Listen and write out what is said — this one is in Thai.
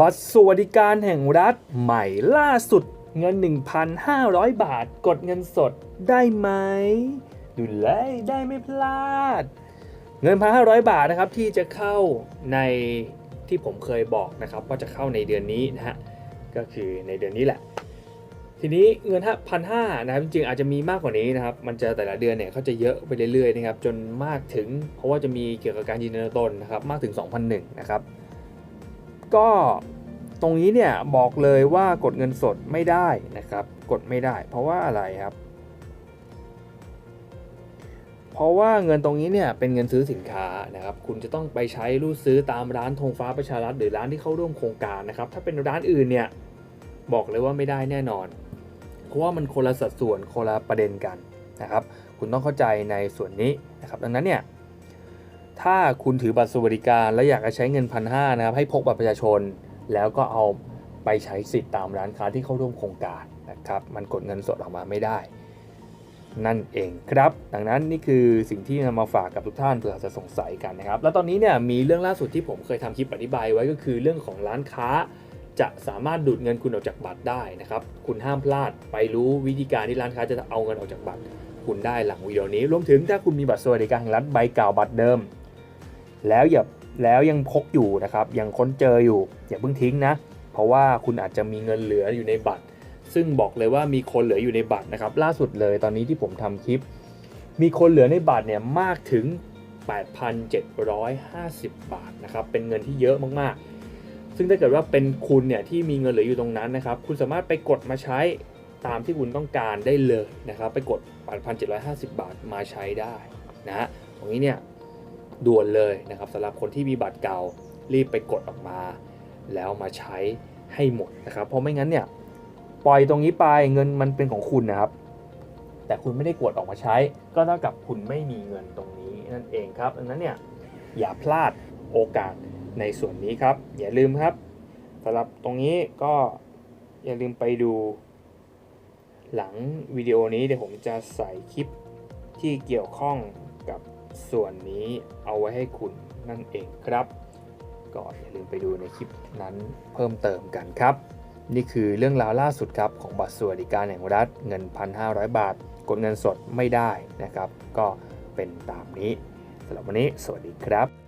บัตรสวัสดิการแห่งรัฐใหม่ล่าสุดเงิน 1,500 บาท กดเงินสดได้ไหม ดูเลยได้ไม่พลาด เงิน 1,500 บาทนะครับที่จะเข้าในที่ผมเคยบอกนะครับว่าจะเข้าในเดือนนี้นะฮะก็คือในเดือนนี้แหละ ทีนี้เงินพันห้านะครับจริงๆอาจจะมีมากกว่านี้นะครับมันจะแต่ละเดือนเนี่ยเขาจะเยอะไปเรื่อยๆนะครับจนมากถึงเพราะว่าจะมีเกี่ยวกับการยืนยันตัวตนนะครับมากถึง 2,001นะครับ ก็ตรงนี้เนี่ยบอกเลยว่ากดเงินสดไม่ได้นะครับ กดไม่ได้ เพราะว่าอะไรครับ เพราะว่าเงินตรงนี้เนี่ยเป็นเงินซื้อสินค้านะครับ คุณจะต้องไปใช้รูดซื้อตามร้านธงฟ้าประชารัฐหรือร้านที่เข้าร่วมโครงการนะครับ ถ้าเป็นร้านอื่นเนี่ยบอกเลยว่าไม่ได้แน่นอน เพราะว่ามันคนละสัดส่วนคนละประเด็นกันนะครับ คุณต้องเข้าใจในส่วนนี้นะครับ ดังนั้นเนี่ย ถ้าคุณถือบัตรสวัสดิการและอยากจะใช้เงินพันห้านะครับให้พกบัตรประชาชน แล้วก็เอาไปใช้สิทธิ์ตามร้านค้าที่เข้าร่วมโครงการนะครับ มันกดเงินสดออกมาไม่ได้ นั่นเองครับ ดังนั้นนี่คือสิ่งที่นำมาฝากกับทุกท่านเผื่อจะสงสัยกันนะครับ แล้วตอนนี้เนี่ยมีเรื่องล่าสุดที่ผมเคยทำคลิปอธิบายไว้ก็คือเรื่องของร้านค้าจะสามารถดูดเงินคุณออกจากบัตรได้นะครับ คุณห้ามพลาดไปรู้วิธีการที่ร้านค้าจะเอาเงินออกจากบัตร คุณได้หลังวิดีโอนี้ รวมถึงถ้าคุณมีบัตรสวัสดิการแห่งรัฐใบเก่าบัตรเดิม แล้วอย่าแล้วยังพกอยู่นะครับยังค้นเจออยู่อย่าเพิ่งทิ้งนะ เพราะว่าคุณอาจจะมีเงินเหลืออยู่ในบัตร ซึ่งบอกเลยว่ามีคนเหลืออยู่ในบัตรนะครับ ล่าสุดเลยตอนนี้ที่ผมทำคลิป มีคนเหลือในบัตรเนี่ยมากถึง 8,750 บาทนะครับเป็นเงินที่เยอะมากๆ ซึ่งถ้าเกิดว่าเป็นคุณเนี่ยที่มีเงินเหลืออยู่ตรงนั้นนะครับ คุณสามารถไปกดมาใช้ตามที่คุณต้องการได้เลยนะครับ ไปกด 8,750 บาทมาใช้ได้นะฮะตรงนี้เนี่ย ด่วนเลยนะครับสำหรับคนที่มีบัตรเก่ารีบไปกดออกมา แล้วมาใช้ให้หมดนะครับเพราะไม่งั้นเนี่ยปล่อยตรงนี้ไปเงินมันเป็นของคุณนะครับ แต่คุณไม่ได้กดออกมาใช้ ก็เท่ากับคุณไม่มีเงินตรงนี้นั่นเองครับดังนั้นเนี่ยอย่าพลาดโอกาสในส่วนนี้ครับ อย่าลืมครับสำหรับตรงนี้ก็อย่าลืมไปดู หลังวิดีโอนี้เดี๋ยวผมจะใส่คลิปที่เกี่ยวข้องกับ ส่วนนี้เอาไว้ให้คุณนั่นเองครับก็อย่าลืมไปดูในคลิปนั้นเพิ่มเติมกันครับ นี่คือเรื่องราวล่าสุดครับของบัตรสวัสดิการแห่งรัฐเงิน 1,500 บาท กดเงินสดไม่ได้นะครับ ก็เป็นตามนี้สำหรับวันนี้สวัสดีครับ